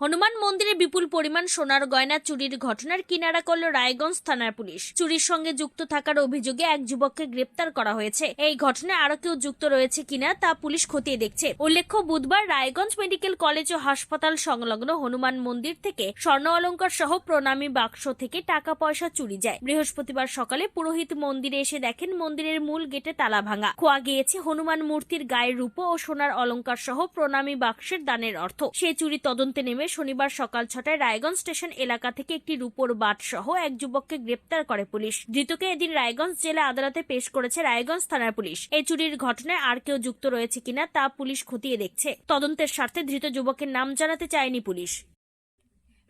হনুমান মন্দিরে বিপুল পরিমাণ সোনার গয়না চুরির ঘটনার কিনারা করল রায়গঞ্জ থানার পুলিশ। চুরির সঙ্গে যুক্ত থাকার অভিযোগে এক যুবককে গ্রেপ্তার করা হয়েছে। এই ঘটনায় আরও কেউ যুক্ত রয়েছে কিনা তা পুলিশ খতিয়ে দেখছে। উল্লেখ্য, বুধবার রায়গঞ্জ মেডিকেল কলেজ ও হাসপাতাল সংলগ্ন হনুমান মন্দির থেকে স্বর্ণ অলঙ্কার সহ প্রণামী বাক্স থেকে টাকা পয়সা চুরি যায়। বৃহস্পতিবার সকালে পুরোহিত মন্দিরে এসে দেখেন মন্দিরের মূল গেটে তালা ভাঙা। খোয়া গিয়েছে হনুমান মূর্তির গায়ের রূপ ও সোনার অলঙ্কার সহ প্রণামী বাক্সের দানের অর্থ। সে চুরি তদন্তে নেমে শনিবার সকাল ছটায় রায়গঞ্জ স্টেশন এলাকা থেকে একটি রূপোর বাট সহ এক যুবককে গ্রেপ্তার করে পুলিশ। ধৃতকে এদিন রায়গঞ্জ জেলা আদালতে পেশ করেছে রায়গঞ্জ থানার পুলিশ। এই চুরির ঘটনায় আর কেউ যুক্ত রয়েছে কিনা তা পুলিশ খতিয়ে দেখছে। তদন্তের স্বার্থে ধৃত যুবকের নাম জানাতে চায়নি পুলিশ।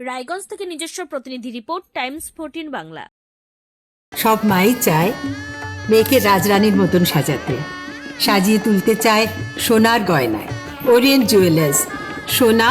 রায়গঞ্জ থেকে নিজস্ব প্রতিনিধি রিপোর্ট, টাইমস ফোরটিন বাংলা। সব মাই চায় মেয়েকে রাজরানীর মতন সাজাতে। সাজিয়ে তুলতে চায় সোনার গয়নায়। ওরিয়েন্ট জুয়েলার্স, সোনা